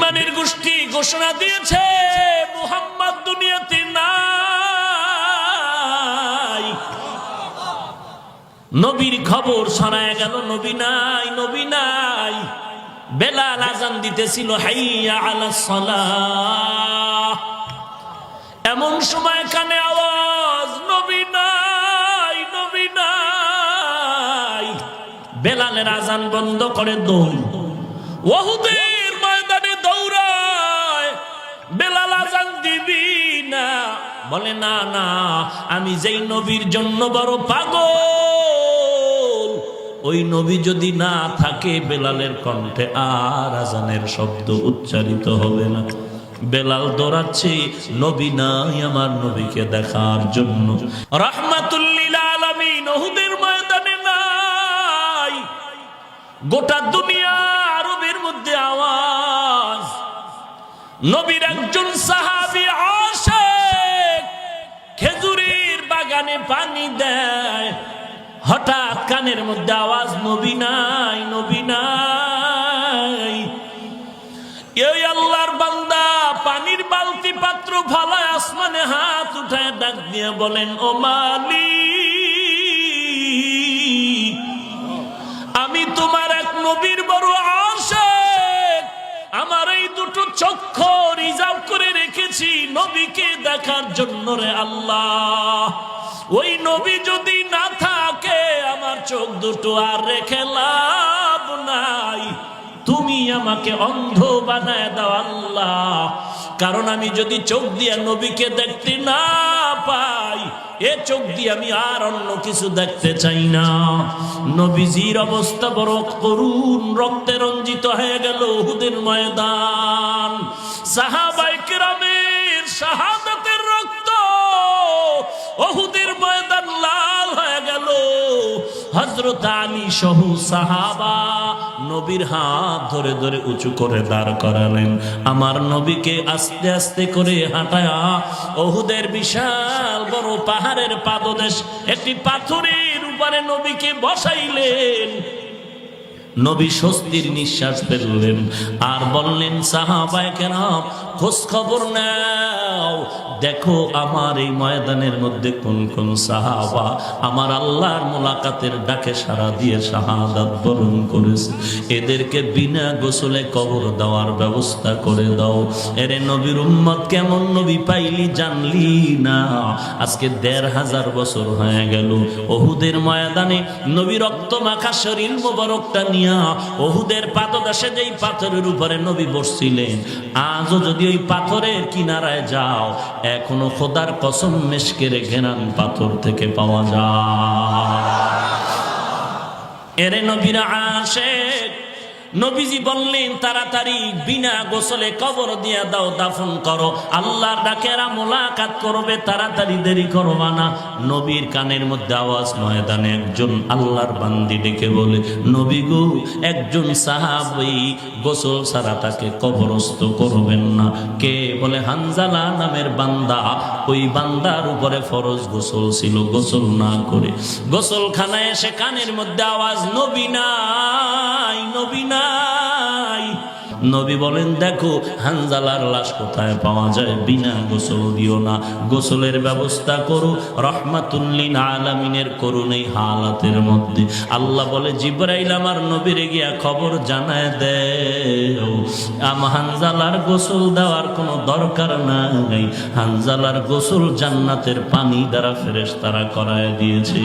বেইমানের গোষ্ঠী ঘোষণা দিয়েছে, মুহাম্মদ দুনিয়াতে নাই। নবীর খবর শোনায় গেল, নবী নাই নবী নাই। বেলাল আজান দিতেছিল, হাইয়া আলা সালাহ। এমন সময় কানে আওয়াজ, নবী নাই নবী নাই। বেলালের আজান বন্ধ করে দৌড়। ওহুদের বলে, না না, আমি যেই নবীর জন্য বড় পাগল, ওই নবী যদি না থাকে, বেলালের কণ্ঠে আর আজানের শব্দ উচ্চারিত হবে না। বেলাল দৌড়াচ্ছে, নবী নাই আমার নবীকে দেখার জন্য। রহমাতুল্লিল আলামিন ওহুদের ময়দানে নাই। গোটা দুনিয়া আরবের মধ্যে আওয়াজ। নবীর একজন সাহাবী পানি দেয়। হঠাৎ কানের মধ্যে আওয়াজ, নবী নাই নবী নাই। এই আল্লাহর বান্দা পানির বালতি পাত্র ফালায় আসমানে হাত উঠায় ডাক দিয়ে বলেন, ও মালিক, আমি তোমার এক নবীর বড় আশেক। আমার এই দুটো চক্ষু রিজার্ভ করে রেখেছি নবীকে দেখার জন্য রে আল্লাহ। ওই নবী যদি না থাকে, আমার চোখ দুটো আর রেখে লাভ নাই। তুমি আমাকে অন্ধ বানায় দাও আল্লাহ। কারণ আমি যদি চোখ দিয়ে নবীকে দেখতে না পাই, এ চোখ দিয়ে আমি আর অন্য কিছু দেখতে চাই না। নবীজির অবস্থা বড় করুণ, রক্তে রঞ্জিত হয়ে গেল হুদের ময়দান। সাহাবাই সহ সাহাবা নবীর হাত ধরে ধরে উঁচু করে দাঁড় করালেন। আমার নবীকে আস্তে আস্তে করে হাঁটায়া ওহুদের বিশাল বড় পাহাড়ের পাদদেশ একটি পাথরের উপরে নবীকে বসাইলেন। নবী স্বস্তির নিঃশ্বাস ফেললেন আর বললেন সাহাবায় কেন খোঁজ খবর নাও। দেখো আমার এই ময়দানের মধ্যে কোন কোন সাহাবা আমার আল্লাহর মোলাকাতের ডাকে সারা দিয়ে শাহাদাত বরণ করেছে। এদেরকে বিনা গোসলে কবর দেওয়ার ব্যবস্থা করে দাও। এরে নবীর উম্মত, কেমন নবী পাইলি জানলি না। আজকে দেড় হাজার বছর হয়ে গেল। ওহুদের ময়দানে নবী রক্ত মাখা শরীর মোবারকটা নিয়া ওহুদের পাদদাসে যেই পাথরের উপরে নবী বসছিলেন, আজও যদি ওই পাথরের কিনারায় যাও। এখনও খোদার কসম মেশকের ঘেরান পাথর থেকে পাওয়া যায়। এরে নবীরা আসে নবীজি বললেন, তাড়াতাড়ি বিনা গোসলে কবর দিয়া দাও, দাফন করো। আল্লাহর ডাকেরা মোলাকাত করবে, তাড়াতাড়ি দেরি করবা না। নবীর কানের মধ্যে আওয়াজ, ময়দানে একজন আল্লাহর বান্দি ডেকে বলে, নবী গো, একজন সাহাবি গোসল ছাড়া তাকে কবরস্থ করবেন না। কে বলে, হানজালা নামের বান্দা, ওই বান্দার উপরে ফরজ গোসল ছিল, গোসল না করে। গোসলখানায় এসে কানের মধ্যে আওয়াজ, নবী নাই নবী নাই নবী বলেন, দেখো, হানজালার লাশ কোথায় পাওয়া যায়? বিনা গোসল দিও না। গোসলের ব্যবস্থা করো রহমাতুল্লিন আলামিনের করুন এই হালাতের মধ্যে। আল্লাহ বলে, জিব্রাইল আমার নবীরে গিয়া খবর জানায় দেও। আম হানজালার গোসল দেওয়ার কোনো দরকার নাই। হানজালার গোসল জান্নাতের পানি দ্বারা ফেরেশ তারা করায় দিয়েছে।